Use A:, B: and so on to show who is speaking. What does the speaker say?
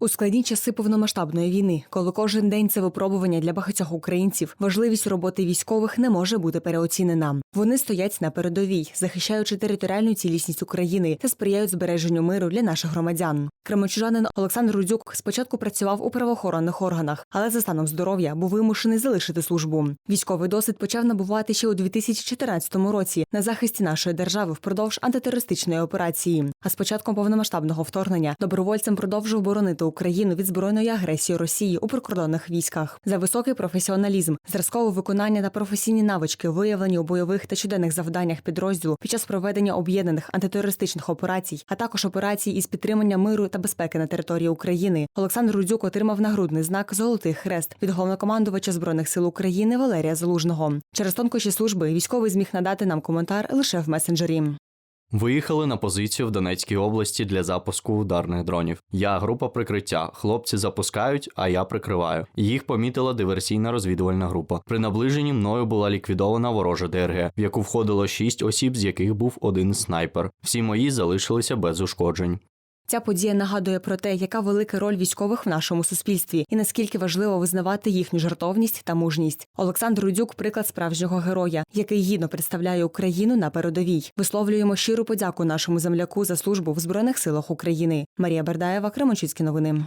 A: У складні часи повномасштабної війни, коли кожен день це випробування для багатьох українців, важливість роботи військових не може бути переоцінена. Вони стоять на передовій, захищаючи територіальну цілісність України та сприяють збереженню миру для наших громадян. Кременчужанин Олександр Рудюк спочатку працював у правоохоронних органах, але за станом здоров'я був вимушений залишити службу. Військовий досвід почав набувати ще у 2014 році на захисті нашої держави впродовж антитерористичної операції. А з початком повномасштабного вторгнення добровольцем продовжив боронити Україну від збройної агресії Росії у прикордонних військах. За високий професіоналізм, зразкове виконання та професійні навички, виявлені у бойових та щоденних завданнях підрозділу під час проведення об'єднаних антитерористичних операцій, а також операцій із підтримання миру та безпеки на території України. Олександр Рудюк отримав нагрудний знак Золотий хрест від головнокомандувача збройних сил України Валерія Залужного. Через тонкощі служби військовий зміг надати нам коментар лише в месенджері.
B: Виїхали на позицію в Донецькій області для запуску ударних дронів. Я група прикриття. Хлопці запускають, а я прикриваю. Їх помітила диверсійна розвідувальна група. При наближенні мною була ліквідована ворожа ДРГ, в яку входило шість осіб, з яких був один снайпер. Всі мої залишилися без ушкоджень.
A: Ця подія нагадує про те, яка велика роль військових в нашому суспільстві, і наскільки важливо визнавати їхню жартовність та мужність. Олександр Рудюк приклад справжнього героя, який гідно представляє Україну на передовій. Висловлюємо щиру подяку нашому земляку за службу в збройних силах України. Марія Бердаєва, Кременчуцькі новини.